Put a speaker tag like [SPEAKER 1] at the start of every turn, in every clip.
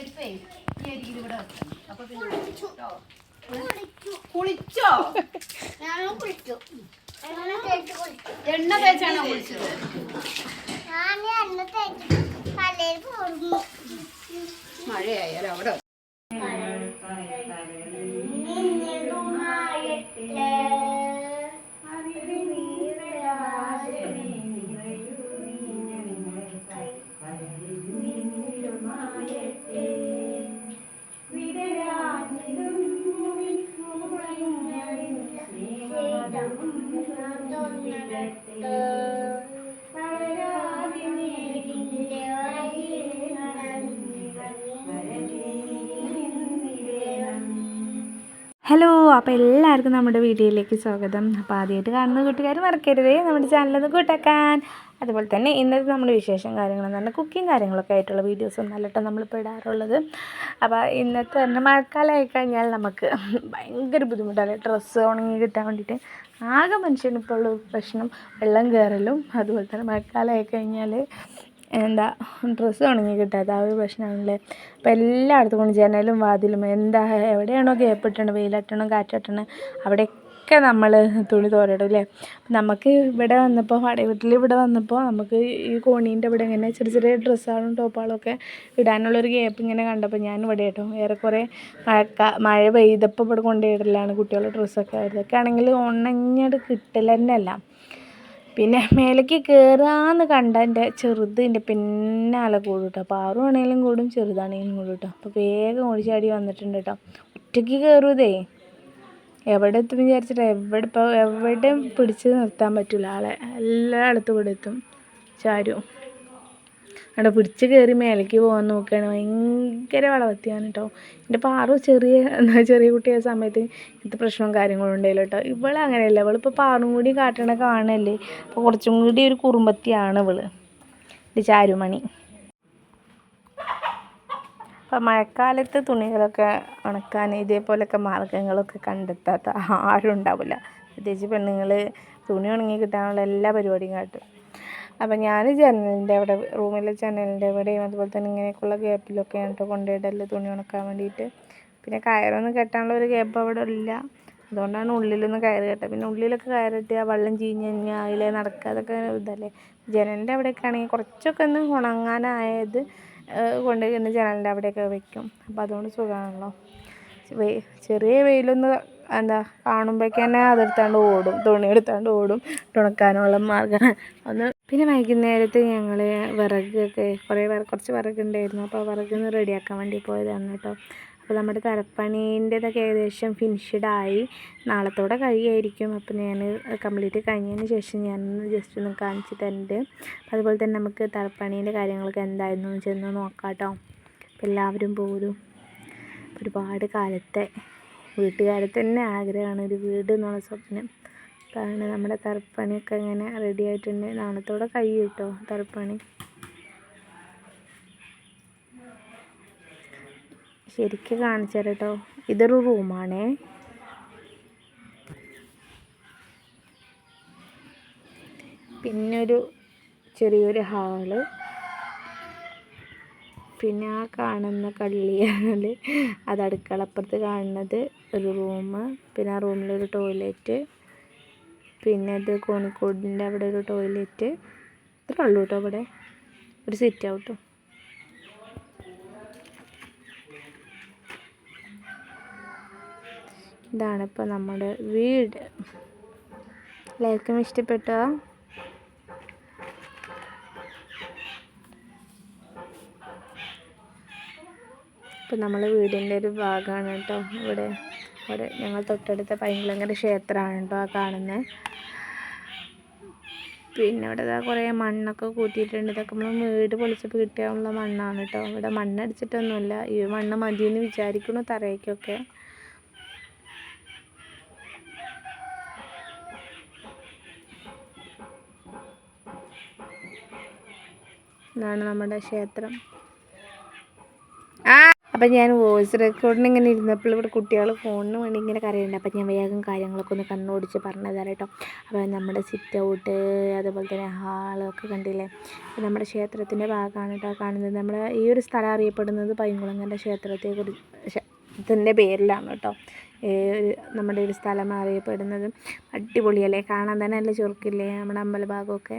[SPEAKER 1] ചെരുപ്പേ ഈ അരികിൽ ഇവിടെ വെക്കണം അപ്പൊ പിന്നെ
[SPEAKER 2] കുളിച്ചു. കുളിച്ചു.
[SPEAKER 1] കുളിച്ചോ?
[SPEAKER 2] ഞാനും കുളിച്ചു. എണ്ണ
[SPEAKER 1] തേച്ചാണോ കുളിച്ചത്?
[SPEAKER 2] ഞാൻ എണ്ണ
[SPEAKER 3] ഹലോ അപ്പോൾ എല്ലാവർക്കും നമ്മുടെ വീഡിയോയിലേക്ക് സ്വാഗതം. അപ്പോൾ ആദ്യമായിട്ട് കാണുന്ന കൂട്ടുകാർ മറക്കരുതേ നമ്മുടെ ചാനലൊന്ന് കൂട്ടാക്കാൻ. അതുപോലെ തന്നെ ഇന്നത്തെ നമ്മുടെ വിശേഷം കാര്യങ്ങളെന്ന് പറഞ്ഞാൽ കുക്കിംഗ് കാര്യങ്ങളൊക്കെ ആയിട്ടുള്ള വീഡിയോസ് ഒന്നല്ലട്ടോ നമ്മളിപ്പോൾ ഇടാറുള്ളത്. അപ്പോൾ ഇന്നത്തെ തന്നെ മഴക്കാലമായി കഴിഞ്ഞാൽ നമുക്ക് ഭയങ്കര ബുദ്ധിമുട്ടാണ്. ഡ്രസ്സ് ഉണങ്ങി കിട്ടാൻ വേണ്ടിയിട്ട് ആകെ മനുഷ്യനിപ്പോൾ പ്രശ്നം വെള്ളം കയറലും അതുപോലെ തന്നെ മഴക്കാലമായി കഴിഞ്ഞാൽ എന്താ ഡ്രസ്സ് ഉണങ്ങി കിട്ടാത്ത ആ ഒരു പ്രശ്നമാണല്ലേ അപ്പോൾ എല്ലായിടത്തും കൊണ്ട് ജനലും വാതിലും എന്താ എവിടെയാണോ ഗ്യാപ്പ് ഇട്ടണം വെയിലട്ടണം കാറ്റട്ടണം അവിടെയൊക്കെ നമ്മൾ തുണി തോരടും അല്ലേ? നമുക്ക് ഇവിടെ വന്നപ്പോൾ വാടക വീട്ടിൽ ഇവിടെ വന്നപ്പോൾ നമുക്ക് ഈ കോണീന്റെ ഇവിടെ ഇങ്ങനെ ചെറിയ ചെറിയ ഡ്രസ്സുകളും ടോപ്പുകളും ഒക്കെ ഇടാനുള്ളൊരു ഗ്യാപ്പ് ഇങ്ങനെ കണ്ടപ്പോൾ ഞാൻ ഇവിടെ കേട്ടോ ഏറെക്കുറെ മഴക്ക മഴ പെയ്തപ്പോൾ ഇവിടെ കൊണ്ടുപോയിടലാണ് കുട്ടികളുടെ ഡ്രസ്സൊക്കെ അതൊക്കെ ആണെങ്കിൽ ഉണങ്ങിയത് കിട്ടൽ തന്നെയല്ല പിന്നെ മേലേക്ക് കയറാന്ന് കണ്ട എന്റെ എന്റെ പിന്നാലെ കൂടും കേട്ടോ. പാറു ആണെങ്കിലും കൂടും ചെറുതാണെങ്കിലും കൂടും കേട്ടോ. അപ്പോൾ വേഗം ഓടിച്ചാടി വന്നിട്ടുണ്ട് കേട്ടോ. ഒറ്റയ്ക്ക് കയറൂതേ എവിടെ എത്തും വിചാരിച്ചിട്ട് എവിടെ ഇപ്പോൾ എവിടെയും പിടിച്ച് നിർത്താൻ പറ്റില്ല ആളെ എല്ലായിടത്തും കൂടെ എത്തും. ചാരു. അവിടെ പിടിച്ച് കയറി മേലേക്ക് പോകാൻ നോക്കുകയാണ്. ഭയങ്കര വളവത്തിയാണ് കേട്ടോ എന്റെ പാറു ചെറിയ എന്താ ചെറിയ കുട്ടിയായ സമയത്ത് ഇത്ര പ്രശ്നവും കാര്യങ്ങളും ഉണ്ടല്ലോ കേട്ടോ ഇവൾ അങ്ങനെയല്ല. ഇവളിപ്പോൾ പാറും കൂടി കാട്ടണ കാണല്ലേ. അപ്പോൾ കുറച്ചും കൂടി ഒരു കുറുമ്പത്തിയാണ് ഇവൾ. ഇത് ചാരുമണി. അപ്പം മഴക്കാലത്ത് തുണികളൊക്കെ ഉണക്കാൻ ഇതേപോലൊക്കെ മാർഗങ്ങളൊക്കെ കണ്ടെത്താത്ത ആരും ഉണ്ടാവില്ല. പ്രത്യേകിച്ച് പെണ്ണുങ്ങൾ തുണി ഉണങ്ങി കിട്ടാനുള്ള എല്ലാ പരിപാടിയും കാട്ടും. അപ്പം ഞാൻ ജനലിന്റെ അവിടെ റൂമിലെ ജനലിന്റെ അവിടെയും അതുപോലെ തന്നെ ഇങ്ങനെയൊക്കെയുള്ള ഗ്യാപ്പിലൊക്കെ കേട്ടോ കൊണ്ടുപോയിടൽ തുണി ഉണക്കാൻ വേണ്ടിയിട്ട്. പിന്നെ കയറൊന്നും കെട്ടാനുള്ള ഒരു ഗ്യാപ്പ് അവിടെ ഇല്ല. അതുകൊണ്ടാണ് ഉള്ളിലൊന്ന് കയറ് കെട്ടുക പിന്നെ ഉള്ളിലൊക്കെ കയറിട്ട് ആ വെള്ളം ചീഞ്ഞ് കഴിഞ്ഞാൽ അതിലെ നടക്കുക അതൊക്കെ ഇതല്ലേ? ജനലിന്റെ അവിടെയൊക്കെ ആണെങ്കിൽ കുറച്ചൊക്കെ ഒന്ന് ഉണങ്ങാനായത് കൊണ്ട് ഇന്ന് ജനലിന്റെ അവിടെയൊക്കെ വെക്കും. അപ്പോൾ അതുകൊണ്ട് സുഖമാണല്ലോ. ചെറിയ വെയിലൊന്ന് എന്താ കാണുമ്പോഴേക്ക് തന്നെ അതെടുത്താണ്ട് ഓടും. തുണി എടുത്താണ്ട് ഓടും. തുണക്കാനുള്ള മാർഗം. ഒന്ന് പിന്നെ വൈകുന്നേരത്ത് ഞങ്ങൾ വിറകൊക്കെ കുറേ കുറച്ച് വിറകുണ്ടായിരുന്നു. അപ്പോൾ വിറകൊന്ന് റെഡിയാക്കാൻ വേണ്ടി പോയതാണ് കേട്ടോ. അപ്പോൾ നമ്മുടെ തലപ്പണീന്റെതൊക്കെ ഏകദേശം ഫിനിഷ്ഡ് ആയി. നാളത്തോടെ കഴിയായിരിക്കും. അപ്പോൾ ഞാൻ കംപ്ലീറ്റ് കഴിഞ്ഞതിന് ശേഷം ഞാൻ ജസ്റ്റ് ഒന്ന് കാണിച്ച് തരുന്നുണ്ട് അതുപോലെ തന്നെ നമുക്ക് തലപ്പണീന്റെ കാര്യങ്ങളൊക്കെ എന്തായിരുന്നു എന്ന് ചെന്ന് നോക്കാം എല്ലാവരും പോരും ഒരുപാട് കാലത്തെ വീട്ടുകാരെ തന്നെ ആഗ്രഹമാണ്. ഒരു വീട് എന്നുള്ള സ്വപ്നം. കാരണം നമ്മുടെ തറപ്പണിയൊക്കെ ഇങ്ങനെ റെഡി ആയിട്ടുണ്ട്. നാളത്തോടെ കഴിയും കേട്ടോ തറപ്പണി ശരിക്കും കാണിച്ചു തരാം കേട്ടോ ഇതൊരു റൂമാണേ. പിന്നൊരു ചെറിയൊരു ഹാൾ. പിന്നെ ആ കാണുന്ന കള്ളിയാൽ അത് അടുക്കളപ്പുറത്ത് കാണുന്നത് ഒരു റൂം. പിന്നെ ആ റൂമിലൊരു ടോയ്ലറ്റ്. പിന്നെ ഇത് കോണിക്കോടിന്റെ അവിടെ ഒരു ടോയ്ലറ്റ്. ഇത്രേ ഉള്ളൂ കേട്ടോ അവിടെ ഒരു സിറ്റ് ഔട്ടും. ഇതാണ് ഇപ്പോൾ നമ്മുടെ വീട്. എല്ലാവർക്കും ഇഷ്ടപ്പെട്ടോ? ഇപ്പം നമ്മൾ വീടിന്റെ ഒരു ഭാഗമാണ് കേട്ടോ ഇവിടെ. ഇവിടെ ഞങ്ങൾ തൊട്ടടുത്ത പൈങ്കിളങ്ങര ക്ഷേത്രമാണ് കേട്ടോ ആ കാണുന്നത് പിന്നെ ഇവിടെ ഇതാ കുറേ മണ്ണൊക്കെ കൂട്ടിയിട്ടുണ്ട്. ഇതൊക്കെ നമ്മൾ വീട് പൊളിച്ചപ്പോൾ കിട്ടിയുള്ള മണ്ണാണ് കേട്ടോ. ഇവിടെ മണ്ണടിച്ചിട്ടൊന്നുമില്ല ഈ മണ്ണ് മതിയെന്ന് വിചാരിക്കുന്നു തറയ്ക്കൊക്കെ. ഇതാണ് നമ്മുടെ ക്ഷേത്രം. ആ അപ്പം ഞാൻ വോയിസ് റെക്കോർഡിന് ഇങ്ങനെ ഇരുന്നപ്പോൾ ഇവിടെ കുട്ടികൾ ഫോണിന് വേണ്ടി ഇങ്ങനെ കരയുണ്ട് അപ്പം ഞാൻ വേഗം കാര്യങ്ങളൊക്കെ ഒന്ന് കണ്ണോടിച്ച് പറഞ്ഞു തരാം കേട്ടോ. അപ്പോൾ നമ്മുടെ സിറ്റ് ഔട്ട് അതുപോലെ തന്നെ ഹാളൊക്കെ കണ്ടില്ലേ? നമ്മുടെ ക്ഷേത്രത്തിന്റെ ഭാഗമാണ് കേട്ടോ കാണുന്നത്. നമ്മുടെ ഈ ഒരു സ്ഥലം അറിയപ്പെടുന്നത് പൈങ്കുളങ്ങന്റെ ക്ഷേത്രത്തെ കുറിച്ച് ത്തിന്റെ പേരിലാണ് കേട്ടോ. നമ്മുടെ ഒരു സ്ഥലം അറിയപ്പെടുന്നത്. അടിപൊളിയല്ലേ? കാണാൻ തന്നെ നല്ല ചുരുക്കില്ലേ നമ്മുടെ അമ്പലഭാഗമൊക്കെ.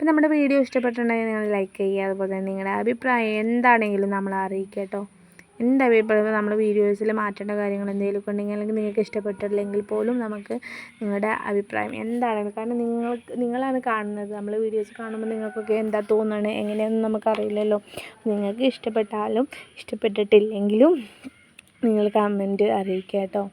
[SPEAKER 3] അപ്പം നമ്മുടെ വീഡിയോ ഇഷ്ടപ്പെട്ടിട്ടുണ്ടെങ്കിൽ നിങ്ങൾ ലൈക്ക് ചെയ്യുക. അതുപോലെ തന്നെ നിങ്ങളുടെ അഭിപ്രായം എന്താണെങ്കിലും നമ്മൾ അറിയിക്കുക കേട്ടോ. എന്റെ അഭിപ്രായം നമ്മൾ വീഡിയോസിൽ മാറ്റേണ്ട കാര്യങ്ങൾ എന്തെങ്കിലുമൊക്കെ ഉണ്ടെങ്കിൽ അല്ലെങ്കിൽ നിങ്ങൾക്ക് ഇഷ്ടപ്പെട്ടില്ലെങ്കിൽ പോലും നമുക്ക് നിങ്ങളുടെ അഭിപ്രായം എന്താണെങ്കിലും കാരണം നിങ്ങൾക്ക് നിങ്ങളാണ് കാണുന്നത്. നമ്മൾ വീഡിയോസ് കാണുമ്പോൾ നിങ്ങൾക്കൊക്കെ എന്താ തോന്നുന്നത് എങ്ങനെയാണെന്ന് നമുക്കറിയില്ലല്ലോ. നിങ്ങൾക്ക് ഇഷ്ടപ്പെട്ടാലും ഇഷ്ടപ്പെട്ടിട്ടില്ലെങ്കിലും നിങ്ങൾ കമന്റ് അറിയിക്കുക കേട്ടോ.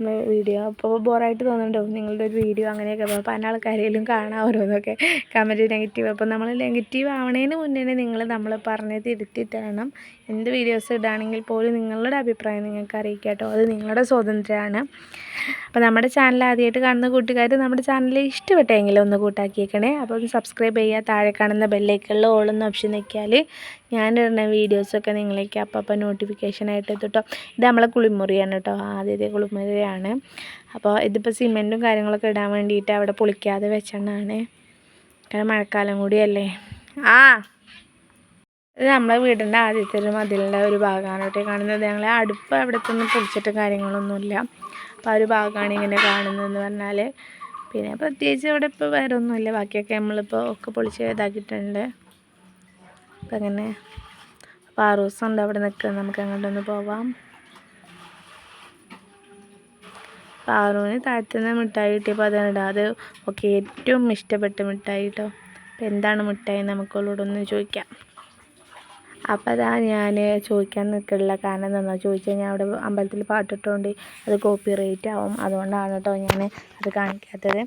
[SPEAKER 3] വീഡിയോ അപ്പോൾ ബോറായിട്ട് തോന്നുന്നുണ്ടാവും നിങ്ങളുടെ ഒരു വീഡിയോ അങ്ങനെയൊക്കെ. അപ്പോൾ പല ആൾക്കാരെങ്കിലും കാണാൻ ഓരോന്നൊക്കെ കമന്റ് നെഗറ്റീവ് അപ്പോൾ നമ്മൾ നെഗറ്റീവ് ആവണേന് മുന്നേ നിങ്ങൾ നമ്മൾ പറഞ്ഞ് തിരുത്തിയിട്ട് വേണം എന്ത് വീഡിയോസ് ഇടുകയാണെങ്കിൽ പോലും നിങ്ങളുടെ അഭിപ്രായം നിങ്ങൾക്ക് അറിയിക്കുക കേട്ടോ. അത് നിങ്ങളുടെ സ്വാതന്ത്ര്യമാണ്. അപ്പോൾ നമ്മുടെ ചാനൽ ആദ്യമായിട്ട് കാണുന്ന കൂട്ടുകാർ നമ്മുടെ ചാനൽ ഇഷ്ടപ്പെട്ടെങ്കിൽ ഒന്ന് കൂട്ടാക്കിയേക്കണേ. അപ്പോൾ സബ്സ്ക്രൈബ് ചെയ്യുക താഴെ കാണുന്ന ബെല്ലൈക്കണിൽ ഓളൊന്ന് ഓപ്ഷൻ നിൽക്കിയാൽ ഇടുന്ന വീഡിയോസൊക്കെ നിങ്ങളേക്ക് അപ്പം അപ്പം നോട്ടിഫിക്കേഷനായിട്ട് എത്തുട്ടോ ഇത് നമ്മളെ കുളിമുറിയാണ് കേട്ടോ ആദ്യത്തെ കുളിമുറിയാണ്. അപ്പോൾ ഇതിപ്പോൾ സിമെന്റും കാര്യങ്ങളൊക്കെ ഇടാൻ വേണ്ടിയിട്ട് അവിടെ പൊളിക്കാതെ വെച്ചെണ്ണാണ്. കാരണം മഴക്കാലം കൂടിയല്ലേ. ആ! ഇത് നമ്മളെ വീടിന്റെ ആദ്യത്തെ ഒരു മതിലിന്റെ ഒരു ഭാഗമാണ് കേട്ടോ. കാണുന്നത് ഞങ്ങളെ അടുപ്പ് അവിടത്തൊന്നും പൊളിച്ചിട്ട് കാര്യങ്ങളൊന്നുമില്ല. അപ്പോൾ ആ ഒരു ഭാഗമാണ് ഇങ്ങനെ കാണുന്നതെന്ന് പറഞ്ഞാൽ. പിന്നെ പ്രത്യേകിച്ച് ഇവിടെ ഇപ്പോൾ വേറെ ഒന്നുമില്ല. ബാക്കിയൊക്കെ നമ്മളിപ്പോൾ ഒക്കെ പൊളിച്ച് ഇതാക്കിയിട്ടുണ്ട്. അപ്പം അങ്ങനെ പാറൂസ് ഉണ്ട് അവിടെ നിൽക്കുന്നത്. നമുക്ക് അങ്ങോട്ടൊന്ന് പോവാം. പാറുവിന് താഴ്ത്തുന്ന മിഠായി കിട്ടിയപ്പോൾ അതാണ് അത് ഒക്കെ ഏറ്റവും ഇഷ്ടപ്പെട്ട മിഠായി കേട്ടോ. അപ്പോൾ എന്താണ് മിഠായി നമുക്കുള്ളോടൊന്ന് ചോദിക്കാം. അപ്പോൾ അതാ ഞാൻ ചോദിക്കാൻ നിൽക്കില്ല കാരണം എന്താണെന്ന് ചോദിച്ചാൽ ഞാൻ അവിടെ അമ്പലത്തിൽ പാട്ടിട്ടുകൊണ്ട് അത് കോപ്പി റേറ്റ് ആവും. അതുകൊണ്ടാണ് കേട്ടോ ഞാൻ അത് കാണിക്കാത്തത്.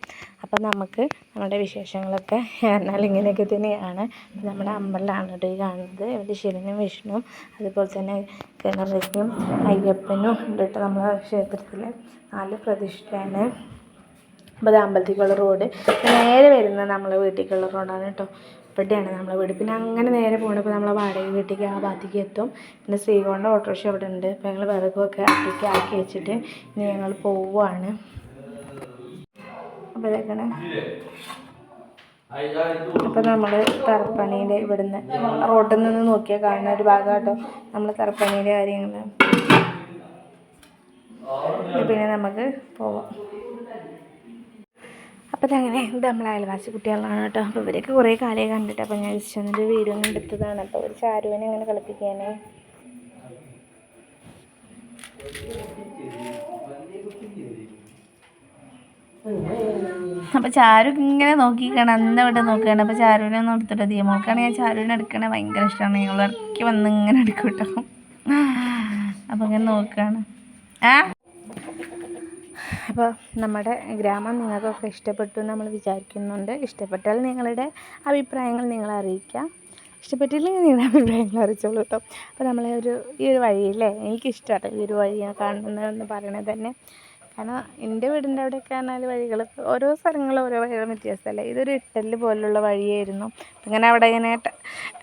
[SPEAKER 3] അപ്പോൾ നമുക്ക് നമ്മുടെ വിശേഷങ്ങളൊക്കെ എന്നാൽ ഇങ്ങനെയൊക്കെ തന്നെയാണ്. നമ്മുടെ അമ്പലമാണ് കേട്ടോ ഈ കാണുന്നത്. ഇവിടെ ശിവനും വിഷ്ണുവും അതുപോലെ തന്നെ ഗണപതിയും അയ്യപ്പനും ഉണ്ട് നമ്മളെ ക്ഷേത്രത്തിൽ നാല് പ്രതിഷ്ഠയാണ്. അപ്പോൾ അത് അമ്പലത്തിക്കുള്ള റോഡ്. നേരെ വരുന്നത് നമ്മളെ വീട്ടിലേക്കുള്ള റോഡാണ് കേട്ടോ ഇവിടെയാണ് നമ്മളെ വീട് പിന്നെ അങ്ങനെ നേരെ പോകുമ്പോൾ നമ്മളെ വാടക വീട്ടിലേക്ക് ആ ഭാഗത്തേക്ക് എത്തും. പിന്നെ ശ്രീകോണ്ട ഓട്ടോറിക്ഷ അവിടെ ഉണ്ട്. അപ്പോൾ ഞങ്ങൾ വിറകൊക്കെ അടുത്തേക്ക് ആക്കി വെച്ചിട്ട് ഇനി ഞങ്ങൾ പോവുകയാണ് അപ്പോൾ ഇതൊക്കെയാണ്. അപ്പോൾ നമ്മൾ തറപ്പണീന്റെ ഇവിടുന്ന് റോട്ടിൽ നിന്ന് നോക്കിയാൽ കാണുന്ന ഒരു ഭാഗം കേട്ടോ നമ്മൾ തറപ്പണീന്റെ കാര്യങ്ങൾ പിന്നെ നമുക്ക് പോവാം. അപ്പോൾ അതങ്ങനെ ഇത് നമ്മളെ അയൽവാസി കുട്ടികളാണ് കേട്ടോ. അപ്പോൾ ഇവരൊക്കെ കുറേ കാലേ കണ്ടിട്ട് അപ്പോൾ ഞാൻ ജസ്റ്റ് എന്നിട്ട് വീഡിയോ ഒന്നും എടുത്തതാണ്. അപ്പോൾ ഒരു ചാരുവിനെ അങ്ങനെ കളിപ്പിക്കാനേ. അപ്പൊ ചാരു ഇങ്ങനെ നോക്കിക്കണം എന്താ ഇവിടെ നോക്കുകയാണ്. അപ്പോൾ ചാരുവിനെ ഒന്നും എടുത്തിട്ട് ദിയമോൾക്കാണെങ്കിൽ ഞാൻ ചാരുവിനെ എടുക്കണേ ഭയങ്കര ഇഷ്ടമാണ്. ഞങ്ങൾ ഇറക്കി വന്ന് ഇങ്ങനെ എടുക്കും കേട്ടോ. അപ്പോൾ ഇങ്ങനെ നോക്കുകയാണ്. ആ അപ്പോൾ നമ്മുടെ ഗ്രാമം നിങ്ങൾക്കൊക്കെ ഇഷ്ടപ്പെട്ടു നമ്മൾ വിചാരിക്കുന്നുണ്ട്. ഇഷ്ടപ്പെട്ടാൽ നിങ്ങളുടെ അഭിപ്രായങ്ങൾ നിങ്ങൾ അറിയിക്കാം. ഇഷ്ടപ്പെട്ടില്ലെങ്കിൽ നിങ്ങളുടെ അഭിപ്രായങ്ങൾ അറിയിച്ചോളൂ കേട്ടോ. അപ്പോൾ നമ്മളെ ഒരു ഈ ഒരു വഴിയില്ലേ എനിക്കിഷ്ടമാണ് ഈ ഒരു വഴി കാണുന്നതെന്ന് പറയണത് തന്നെ. കാരണം എന്റെ വീടിന്റെ അവിടെയൊക്കെ പറഞ്ഞാൽ വഴികൾ ഓരോ സ്ഥലങ്ങളും ഓരോ വഴികളും വ്യത്യാസമല്ലേ? ഇതൊരു ഇട്ടൽ പോലുള്ള വഴിയായിരുന്നു. ഇങ്ങനെ അവിടെ ഇങ്ങനെ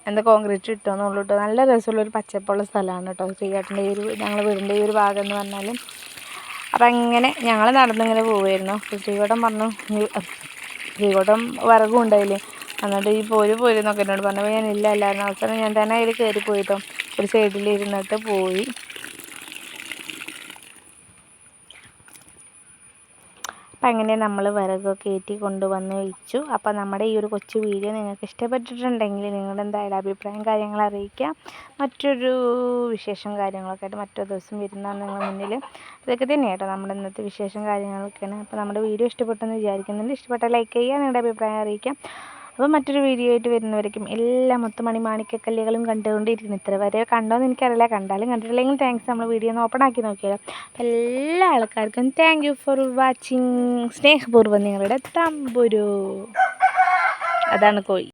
[SPEAKER 3] എന്താ കോൺക്രീറ്റ് ഇട്ടോന്നുള്ളൂ കേട്ടോ. നല്ല രസമുള്ള ഒരു പച്ചപ്പുള്ള സ്ഥലമാണ് കേട്ടോ. ശ്രീകാട്ടിന്റെ ഈ ഒരു ഞങ്ങളുടെ വീടിന്റെ ഈ ഒരു ഭാഗം എന്ന് പറഞ്ഞാൽ അപ്പം അങ്ങനെ ഞങ്ങൾ നടന്നിങ്ങനെ പോവുമായിരുന്നു ശ്രീകോട്ടം പറഞ്ഞു "നീ- ശ്രീകോട്ടം വിറകും ഉണ്ടായില്ലേ? എന്നിട്ട് ഈ പോര് പോര് എന്നൊക്കെ എന്നോട് പറഞ്ഞപ്പോൾ ഞാൻ ഇല്ല അല്ലായിരുന്നു അവസാനം ഞാൻ തന്നെ അതിൽ കയറി പോയിട്ടോ ഒരു സൈഡിൽ ഇരുന്നിട്ട് പോയി. അപ്പം അങ്ങനെ നമ്മൾ വിറകൊക്കെ ഏറ്റി കൊണ്ടുവന്ന് വെച്ചു. അപ്പോൾ നമ്മുടെ ഈ ഒരു കൊച്ചു വീഡിയോ നിങ്ങൾക്ക് ഇഷ്ടപ്പെട്ടിട്ടുണ്ടെങ്കിൽ നിങ്ങളുടെ എന്തായാലും അഭിപ്രായം കാര്യങ്ങൾ അറിയിക്കുക മറ്റൊരു വിശേഷം കാര്യങ്ങളൊക്കെ ആയിട്ട് മറ്റൊരു ദിവസം വരുന്നതാണ് നിങ്ങളുടെ മുന്നിൽ. ഇതൊക്കെ തന്നെ കേട്ടോ നമ്മുടെ ഇന്നത്തെ വിശേഷം കാര്യങ്ങളൊക്കെയാണ്. അപ്പോൾ നമ്മുടെ വീഡിയോ ഇഷ്ടപ്പെട്ടെന്ന് വിചാരിക്കുന്നുണ്ട്. ഇഷ്ടപ്പെട്ട ലൈക്ക് ചെയ്യുക നിങ്ങളുടെ അഭിപ്രായം അറിയിക്കാം. അപ്പോൾ മറ്റൊരു വീഡിയോ ആയിട്ട് വരുന്നവരേക്കും എല്ലാ മുത്തുമണി മാണിക്കക്കല്ലുകളും കണ്ടുകൊണ്ടിരിക്കുന്നു. ഇത്ര വരെ കണ്ടോന്ന് എനിക്കറിയില്ല. കണ്ടാലും കണ്ടിട്ടില്ലെങ്കിൽ താങ്ക്സ് നമ്മൾ വീഡിയോ ഒന്ന് ഓപ്പൺ ആക്കി നോക്കിയാലോ. അപ്പോൾ എല്ലാ ആൾക്കാർക്കും താങ്ക് ഫോർ വാച്ചിങ് സ്നേഹപൂർവം നിങ്ങളുടെ തമ്പുരു. അതാണ് കോഴി.